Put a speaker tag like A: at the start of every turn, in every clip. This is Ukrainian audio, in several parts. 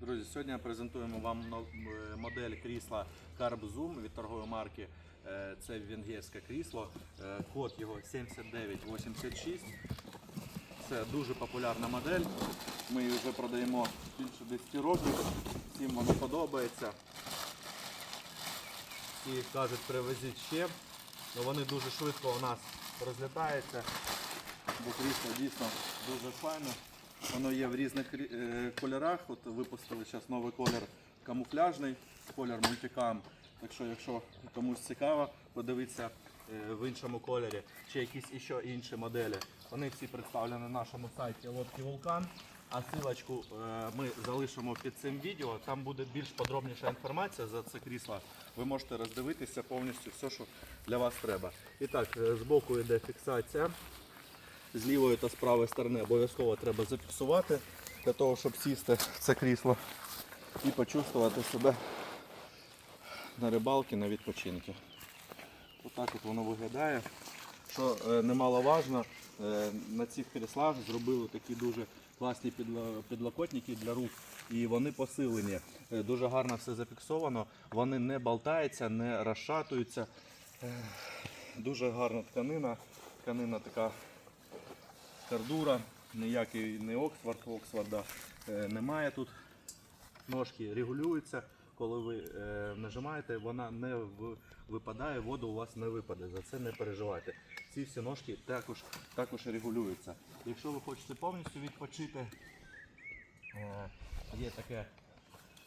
A: Друзі, сьогодні презентуємо вам е, модель крісла Carb Zoom від торгової марки. Е, Це венгерське крісло. Е, Код його 7986. Це дуже популярна модель. Ми її вже продаємо більше 10 років. Всім вона подобається. І кажуть, привезіть ще. Ну, вони дуже швидко у нас розлітаються. Бо крісло дійсно дуже файне. Воно є в різних е, кольорах. От випустили зараз новий колір камуфляжний, колір мультикам. Так що, якщо комусь цікаво, подивитися е, в іншому кольорі чи якісь іще інші моделі. Вони всі представлені на нашому сайті Лодки Вулкан. А силочку е, ми залишимо під цим відео. Там буде більш подробніша інформація за це крісло. Ви можете роздивитися повністю все, що для вас треба. І так, збоку йде фіксація з лівої та з правої сторони обов'язково треба зафіксувати для того, щоб сісти в це крісло і почувствувати себе на рибалці, на відпочинку. Отак от воно виглядає. Що е, немаловажно, е, на цих кріслах зробили такі дуже класні підлокотники для рук. І вони посилені. Е, Дуже гарно все зафіксовано. Вони не болтаються, не розшатуються. Дуже гарна тканина. Тканина така Кардура, ніякий не Оксфорд, Оксфорда е, немає тут. Ножки регулюються. Коли ви е, нажимаєте, вона не випадає, вода у вас не випаде. За це не переживайте. Ці всі ножки також, також регулюються. Якщо ви хочете повністю відпочити, е, є таке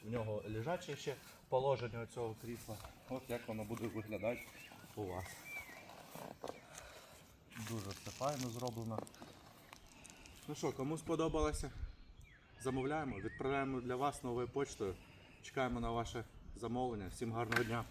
A: в нього лежаче ще положення цього крісла. От як воно буде виглядати у вас. Дуже все файно зроблено. Ну що, кому сподобалося? Замовляємо, відправляємо для вас новою почтою. Чекаємо на ваше замовлення. Всім гарного дня!